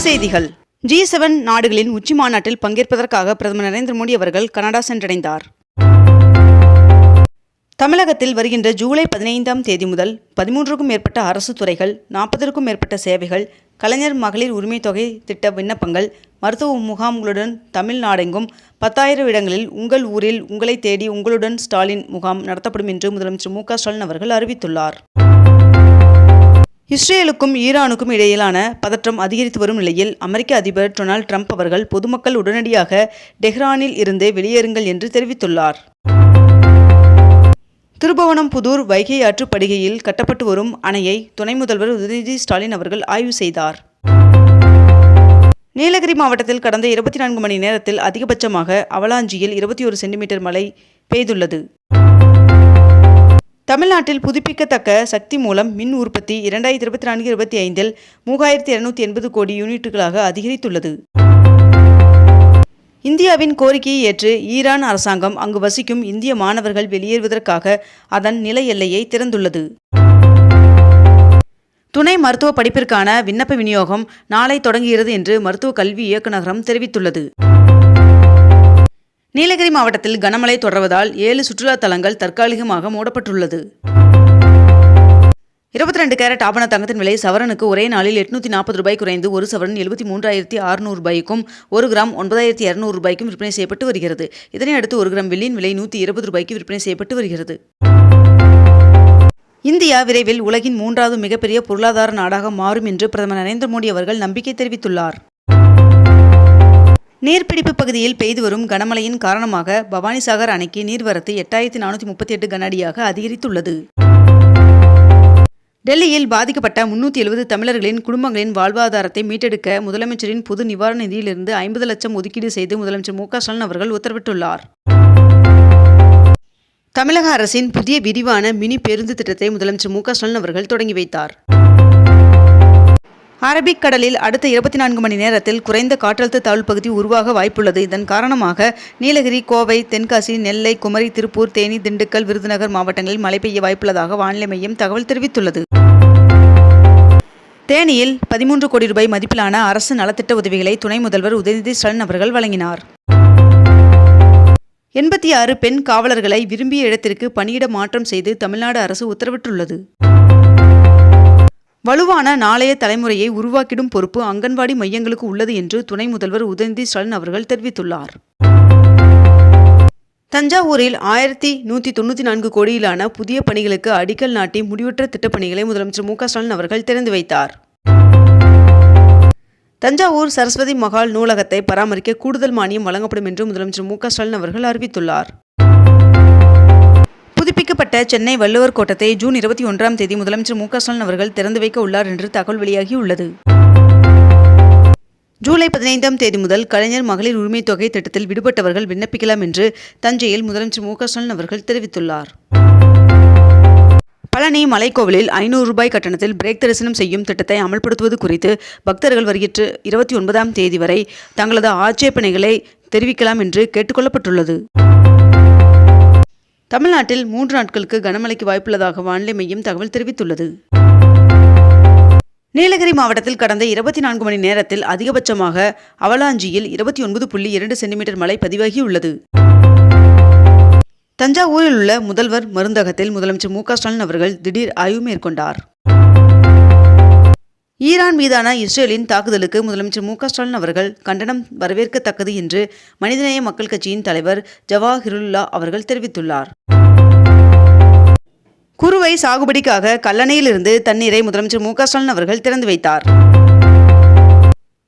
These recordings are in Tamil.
செய்திகள். ஜி செவன் நாடுகளின் உச்சி மாநாட்டில் பங்கேற்பதற்காக பிரதமர் நரேந்திர மோடி அவர்கள் கனடா சென்றடைந்தார். தமிழகத்தில் வருகின்ற ஜூலை பதினைந்தாம் தேதி முதல் பதிமூன்றுக்கும் மேற்பட்ட அரசு துறைகள் நாற்பதற்கும் மேற்பட்ட சேவைகள் கலைஞர் மகளிர் உரிமைத் தொகை திட்ட விண்ணப்பங்கள் மருத்துவ முகாம்களுடன் தமிழ்நாடெங்கும் பத்தாயிரம் இடங்களில் உங்கள் ஊரில் உங்களை தேடி உங்களுடன் ஸ்டாலின் முகாம் நடத்தப்படும் என்று முதலமைச்சர் மு க ஸ்டாலின் அவர்கள் அறிவித்துள்ளார். இஸ்ரேலுக்கும் ஈரானுக்கும் இடையிலான பதற்றம் அதிகரித்து வரும் நிலையில் அமெரிக்க அதிபர் டொனால்ட் ட்ரம்ப் அவர்கள் பொதுமக்கள் உடனடியாக டெஹ்ரானில் இருந்து வெளியேறுங்கள் என்று தெரிவித்துள்ளார். திருபுவனம் புதூர் வைகை ஆற்று படுகையில் கட்டப்பட்டு வரும் அணையை துணை முதல்வர் உதயநிதி ஸ்டாலின் அவர்கள் ஆய்வு செய்தார். நீலகிரி மாவட்டத்தில் கடந்த இருபத்தி நான்கு மணி நேரத்தில் அதிகபட்சமாக அவலாஞ்சியில் இருபத்தி ஒரு சென்டிமீட்டர் மழை பெய்துள்ளது. தமிழ்நாட்டில் புதுப்பிக்கத்தக்க சக்தி மூலம் மின் உற்பத்தி இரண்டாயிரத்தி இருபத்தி நான்கு இருபத்தி ஐந்தில் மூவாயிரத்தி இருநூத்தி எண்பது கோடி யூனிட்டுகளாக அதிகரித்துள்ளது. இந்தியாவின் கோரிக்கையை ஏற்று ஈரான் அரசாங்கம் அங்கு வசிக்கும் இந்திய மாணவர்கள் வெளியேறுவதற்காக அதன் நில எல்லையை திறந்துள்ளது. துணை மருத்துவ படிப்பிற்கான விண்ணப்ப விநியோகம் நாளை தொடங்குகிறது என்று மருத்துவ கல்வி இயக்குநரகம் தெரிவித்துள்ளது. நீலகிரி மாவட்டத்தில் கனமழை தொடர்வதால் ஏழு சுற்றுலா தலங்கள் தற்காலிகமாக மூடப்பட்டுள்ளது. இருபத்தி ரெண்டு கேரட் ஆபண தங்கத்தின் விலை சவரனுக்கு ஒரே நாளில் எட்நூத்தி நாற்பது ரூபாய் குறைந்து ஒரு சவரன் எழுபத்தி மூன்றாயிரத்தி அறுநூறு ரூபாய்க்கும் ஒரு கிராம் ஒன்பதாயிரத்தி இரநூறு ரூபாய்க்கும் விற்பனை செய்யப்பட்டு வருகிறது. இதனை அடுத்து ஒரு கிராம் வெள்ளியின் விலை நூற்றி இருபது ரூபாய்க்கு விற்பனை செய்யப்பட்டு வருகிறது. இந்தியா விரைவில் உலகின் மூன்றாவது மிகப்பெரிய பொருளாதார நாடாக மாறும் என்று பிரதமர் நரேந்திர மோடி அவர்கள் நம்பிக்கை தெரிவித்துள்ளார். நீர்பிடிப்பு பகுதியில் பெய்து வரும் கனமழையின் காரணமாக பவானிசாகர் அணைக்கு நீர்வரத்து எட்டாயிரத்தி நானூற்றி முப்பத்தி எட்டு கனஅடியாக அதிகரித்துள்ளது. டெல்லியில் பாதிக்கப்பட்ட முன்னூற்றி எழுபது தமிழர்களின் குடும்பங்களின் வாழ்வாதாரத்தை மீட்டெடுக்க முதலமைச்சரின் பொது நிவாரண நிதியிலிருந்து ஐம்பது லட்சம் ஒதுக்கீடு செய்து முதலமைச்சர் மு ஸ்டாலின் அவர்கள் உத்தரவிட்டுள்ளார். தமிழக அரசின் புதிய விரிவான மினி பேருந்து திட்டத்தை முதலமைச்சர் மு ஸ்டாலின் அவர்கள் தொடங்கி வைத்தார். அரபிக் கடலில் அடுத்த இருபத்தி நான்கு மணி நேரத்தில் குறைந்த காற்றழுத்த தாழ்வு பகுதி உருவாக வாய்ப்புள்ளது. இதன் காரணமாக நீலகிரி கோவை தென்காசி நெல்லை குமரி திருப்பூர் தேனி திண்டுக்கல் விருதுநகர் மாவட்டங்களில் மழை பெய்ய வாய்ப்புள்ளதாக வானிலை மையம் தகவல் தெரிவித்துள்ளது. தேனியில் பதிமூன்று கோடி ரூபாய் மதிப்பிலான அரசு நலத்திட்ட உதவிகளை துணை முதல்வர் உதயநிதி ஸ்டாலின் அவர்கள் வழங்கினார். எண்பத்தி ஆறு பெண் காவலர்களை விரும்பிய இடத்திற்கு பணியிட மாற்றம் செய்து தமிழ்நாடு அரசு உத்தரவிட்டுள்ளது. வலுவான நாளைய தலைமுறையை உருவாக்கிடும் பொறுப்பு அங்கன்வாடி மையங்களுக்கு உள்ளது என்று துணை முதல்வர் உதயநிதி ஸ்டாலின் அவர்கள் தெரிவித்துள்ளார். தஞ்சாவூரில் ஆயிரத்தி நூற்றி தொண்ணூற்றி நான்கு கோடியிலான புதிய பணிகளுக்கு அடிக்கல் நாட்டி முடிவுற்ற திட்டப்பணிகளை முதலமைச்சர் மு ஸ்டாலின் அவர்கள் திறந்து வைத்தார். தஞ்சாவூர் சரஸ்வதி மகால் நூலகத்தை பராமரிக்க கூடுதல் மானியம் வழங்கப்படும் என்று முதலமைச்சர் மு ஸ்டாலின் அவர்கள் அறிவித்துள்ளார். புதுப்பிக்கப்பட்ட சென்னை வள்ளுவர் கோட்டத்தை ஜூன் இருபத்தி ஒன்றாம் தேதி முதலமைச்சர் மு ஸ்டாலின் அவர்கள் திறந்து வைக்க உள்ளார் என்று தகவல் வெளியாகியுள்ளது. ஜூலை பதினைந்தாம் தேதி முதல் கலைஞர் மகளிர் உரிமைத் தொகை திட்டத்தில் விடுபட்டவர்கள் விண்ணப்பிக்கலாம் என்று தஞ்சையில் முதலமைச்சர் மு ஸ்டாலின் அவர்கள் தெரிவித்துள்ளார். பழனி மலைக்கோவிலில் ஐநூறு ரூபாய் கட்டணத்தில் பிரேக் தரிசனம் செய்யும் திட்டத்தை அமல்படுத்துவது குறித்து பக்தர்கள் வருகின்ற இருபத்தி ஒன்பதாம் தேதி வரை தங்களது ஆட்சேபனைகளை தெரிவிக்கலாம் என்று கேட்டுக்கொள்ளப்பட்டுள்ளது தமிழ்நாட்டில் மூன்று நாட்களுக்கு கனமழைக்கு வாய்ப்புள்ளதாக வானிலை மையம் தகவல் தெரிவித்துள்ளது. நீலகிரி மாவட்டத்தில் கடந்த இருபத்தி நான்கு மணி நேரத்தில் அதிகபட்சமாக அவலாஞ்சியில் இருபத்தி ஒன்பது புள்ளி இரண்டு சென்டிமீட்டர் மழை பதிவாகியுள்ளது. தஞ்சாவூரில் உள்ள முதல்வர் மருந்தகத்தில் முதலமைச்சர் மு க ஸ்டாலின் அவர்கள் திடீர் ஆய்வு மேற்கொண்டார். ஈரான் மீதான இஸ்ரேலின் தாக்குதலுக்கு முதலமைச்சர் மு ஸ்டாலின் அவர்கள் கண்டனம் வரவேற்கத்தக்கது என்று மனிதநேய மக்கள் கட்சியின் தலைவர் ஜவாஹிருல்லா அவர்கள் தெரிவித்துள்ளார். குறுவை சாகுபடிக்காக கல்லணையிலிருந்து தண்ணீரை முதலமைச்சர் மு ஸ்டாலின் அவர்கள் திறந்து வைத்தார்.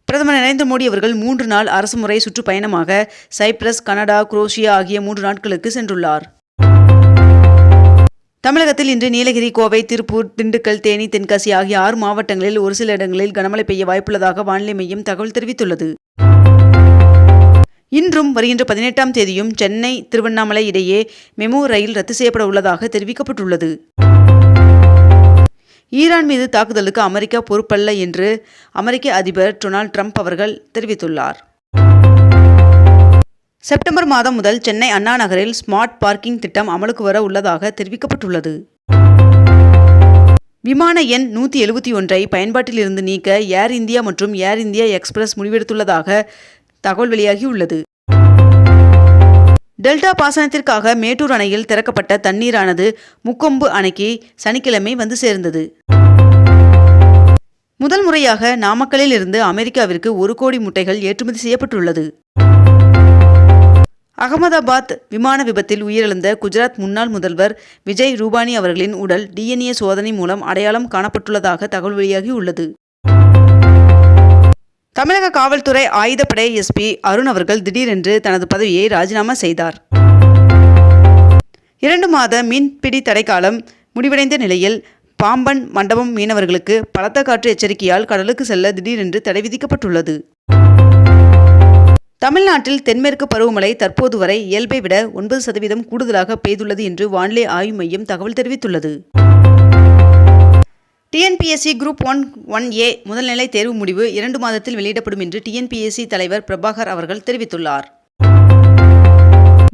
பிரதமர் நரேந்திர மோடி அவர்கள் மூன்று நாள் அரசுமுறை சுற்றுப்பயணமாக சைப்ரஸ் கனடா குரோஷியா ஆகிய மூன்று நாட்களுக்கு சென்றுள்ளார். தமிழகத்தில் இன்று நீலகிரி கோவை திருப்பூர் திண்டுக்கல் தேனி தென்காசி ஆகிய ஆறு மாவட்டங்களில் ஒரு சில இடங்களில் கனமழை பெய்ய வாய்ப்புள்ளதாக வானிலை மையம் தகவல் தெரிவித்துள்ளது. இன்றும் வருகின்ற பதினெட்டாம் தேதியும் சென்னை திருவண்ணாமலை இடையே மெமு ரயில் ரத்து செய்யப்பட உள்ளதாக தெரிவிக்கப்பட்டுள்ளது. ஈரான் மீது தாக்குதலுக்கு அமெரிக்கா பொறுப்பல்ல என்று அமெரிக்க அதிபர் டொனால்ட் ட்ரம்ப் அவர்கள் தெரிவித்துள்ளார். செப்டம்பர் மாதம் முதல் சென்னை அண்ணா நகரில் ஸ்மார்ட் பார்க்கிங் திட்டம் அமலுக்கு வர உள்ளதாக தெரிவிக்கப்பட்டுள்ளது. விமான எண் நூற்றி எழுபத்தி ஒன்றை பயன்பாட்டிலிருந்து நீக்க ஏர் இந்தியா மற்றும் ஏர் இந்தியா எக்ஸ்பிரஸ் முடிவெடுத்துள்ளதாக தகவல் வெளியாகியுள்ளது. டெல்டா பாசனத்திற்காக மேட்டூர் அணையில் திறக்கப்பட்ட தண்ணீரானது முக்கொம்பு அணைக்கு சனிக்கிழமை வந்து சேர்ந்தது. முதல் முறையாக நாமக்கலில் இருந்து அமெரிக்காவிற்கு ஒரு கோடி முட்டைகள் ஏற்றுமதி செய்யப்பட்டுள்ளது. அகமதாபாத் விமான விபத்தில் உயிரிழந்த குஜராத் முன்னாள் முதல்வர் விஜய் ரூபானி அவர்களின் உடல் டிஎன்ஏ சோதனை மூலம் அடையாளம் காணப்பட்டுள்ளதாக தகவல் வெளியாகியுள்ளது. தமிழக காவல்துறை ஆயுதப்படை எஸ்பி அருண் அவர்கள் திடீரென்று தனது பதவியை ராஜினாமா செய்தார். இரண்டு மாத மீன்பிடி தடைக்காலம் முடிவடைந்த நிலையில் பாம்பன் மண்டபம் மீனவர்களுக்கு பலத்த காற்று எச்சரிக்கையால் கடலுக்கு செல்ல திடீரென்று தடை விதிக்கப்பட்டுள்ளது. தமிழ்நாட்டில் தென்மேற்கு பருவமழை தற்போது வரை இயல்பை விட ஒன்பது சதவீதம் கூடுதலாக பெய்துள்ளது என்று வானிலை ஆய்வு மையம் தகவல் தெரிவித்துள்ளது. TNPSC group one one A முதல்நிலை தேர்வு முடிவு இரண்டு மாதத்தில் வெளியிடப்படும் என்று டிஎன்பிஎஸ்சி தலைவர் பிரபாகர் அவர்கள் தெரிவித்துள்ளார்.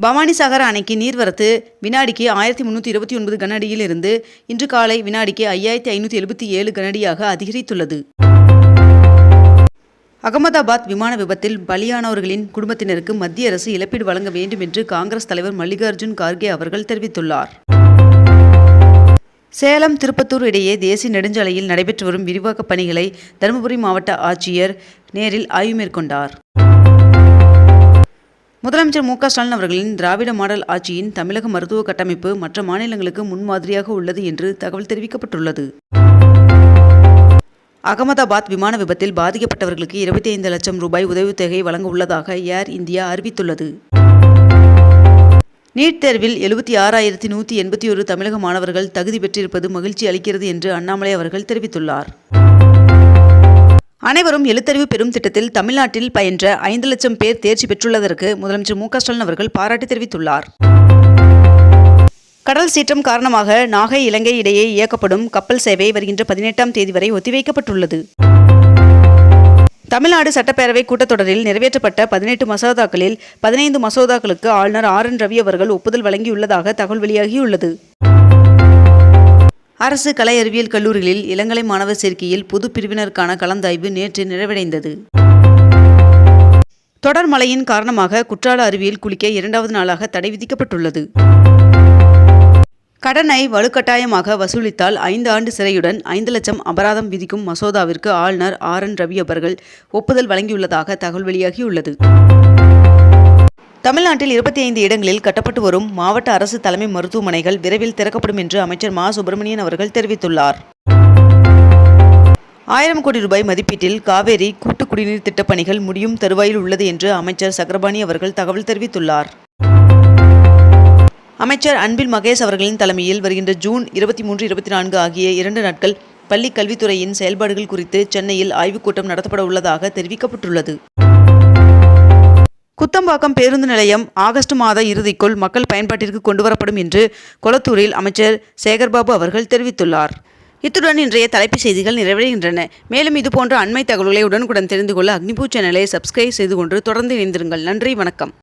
பவானிசாகர் அணைக்கு நீர்வரத்து வினாடிக்கு ஆயிரத்தி முந்நூற்றி இருபத்தி ஒன்பது கனஅடியில் இருந்து இன்று காலை வினாடிக்கு ஐயாயிரத்தி ஐநூற்றி எழுபத்தி ஏழு கனஅடியாக அதிகரித்துள்ளது. அகமதாபாத் விமான விபத்தில் பலியானவர்களின் குடும்பத்தினருக்கு மத்திய அரசு இழப்பீடு வழங்க வேண்டும் என்று காங்கிரஸ் தலைவர் மல்லிகார்ஜுன் கார்கே அவர்கள் தெரிவித்துள்ளார். சேலம் திருப்பத்தூர் இடையே தேசிய நெடுஞ்சாலையில் நடைபெற்று வரும் விரிவாக்கப் பணிகளை தருமபுரி மாவட்ட ஆட்சியர் நேரில் ஆய்வு மேற்கொண்டார். முதலமைச்சர் மு க ஸ்டாலின் அவர்களின் திராவிட மாடல் ஆட்சியின் தமிழக மருத்துவ கட்டமைப்பு மற்ற மாநிலங்களுக்கு முன்மாதிரியாக உள்ளது என்று தகவல் தெரிவிக்கப்பட்டுள்ளது. அகமதாபாத் விமான விபத்தில் பாதிக்கப்பட்டவர்களுக்கு இருபத்தி ஐந்து லட்சம் ரூபாய் உதவித்தொகை வழங்க உள்ளதாக ஏர் இந்தியா அறிவித்துள்ளது. நீட் தேர்வில் எழுபத்தி ஆறாயிரத்தி நூற்றி எண்பத்தி ஒரு தமிழக மாணவர்கள் தகுதி பெற்றிருப்பது மகிழ்ச்சி அளிக்கிறது என்று அண்ணாமலை அவர்கள் தெரிவித்துள்ளார். அனைவரும் எழுத்தறிவு பெறும் திட்டத்தில் தமிழ்நாட்டில் பயின்ற ஐந்து லட்சம் பேர் தேர்ச்சி பெற்றுள்ளதற்கு முதலமைச்சர் மு க ஸ்டாலின் அவர்கள் பாராட்டு தெரிவித்துள்ளார். கடல் சீற்றம் காரணமாக நாகை இலங்கை இடையே இயக்கப்படும் கப்பல் சேவை வருகின்ற பதினெட்டாம் தேதி வரை ஒத்திவைக்கப்பட்டுள்ளது. தமிழ்நாடு சட்டப்பேரவை கூட்டத்தொடரில் நிறைவேற்றப்பட்ட பதினெட்டு மசோதாக்களில் பதினைந்து மசோதாக்களுக்கு ஆளுநர் ஆர் என் ரவி அவர்கள் ஒப்புதல் வழங்கியுள்ளதாக தகவல் வெளியாகியுள்ளது. அரசு கலை அறிவியல் கல்லூரிகளில் இளங்கலை மாணவர் சேர்க்கையில் பொது பிரிவினருக்கான கலந்தாய்வு நேற்று நிறைவடைந்தது. தொடர் மழையின் காரணமாக குற்றால அருவியில் குளிக்க இரண்டாவது நாளாக தடை விதிக்கப்பட்டுள்ளது. கடனை வலுக்கட்டாயமாக வசூலித்தால் ஐந்து ஆண்டு சிறையுடன் ஐந்து லட்சம் அபராதம் விதிக்கும் மசோதாவிற்கு ஆளுநர் ஆர் என் ரவி அவர்கள் ஒப்புதல் வழங்கியுள்ளதாக தகவல் வெளியாகியுள்ளது. தமிழ்நாட்டில் இருபத்தி ஐந்து இடங்களில் கட்டப்பட்டு வரும் மாவட்ட அரசு தலைமை மருத்துவமனைகள் விரைவில் திறக்கப்படும் என்று அமைச்சர் மா. சுப்பிரமணியன் அவர்கள் தெரிவித்துள்ளார். ஆயிரம் கோடி ரூபாய் மதிப்பீட்டில் காவேரி கூட்டு குடிநீர் திட்டப்பணிகள் முடியும் தருவாயில் உள்ளது என்று அமைச்சர் சக்கரபாணி அவர்கள் தகவல் தெரிவித்துள்ளார். அமைச்சர் அன்பில் மகேஷ் அவர்களின் தலைமையில் வருகின்ற ஜூன் இருபத்தி மூன்று இருபத்தி நான்கு ஆகிய இரண்டு நாட்கள் பள்ளி கல்வித்துறையின் செயல்பாடுகள் குறித்து சென்னையில் ஆய்வுக் கூட்டம் நடத்தப்பட உள்ளதாக தெரிவிக்கப்பட்டுள்ளது. குத்தம்பாக்கம் பேருந்து நிலையம் ஆகஸ்ட் மாத இறுதிக்குள் மக்கள் பயன்பாட்டிற்கு கொண்டுவரப்படும் என்று கொளத்தூரில் அமைச்சர் சேகர்பாபு அவர்கள் தெரிவித்துள்ளார். இத்துடன் இன்றைய தலைப்புச் செய்திகள் நிறைவடைகின்றன. மேலும் இதுபோன்ற அண்மை தகவல்களை உடனுக்குடன் தெரிந்து கொள்ள அக்னிபூ சேனலை சப்ஸ்கிரைப் செய்து கொண்டு தொடர்ந்து இணைந்திருங்கள். நன்றி வணக்கம்.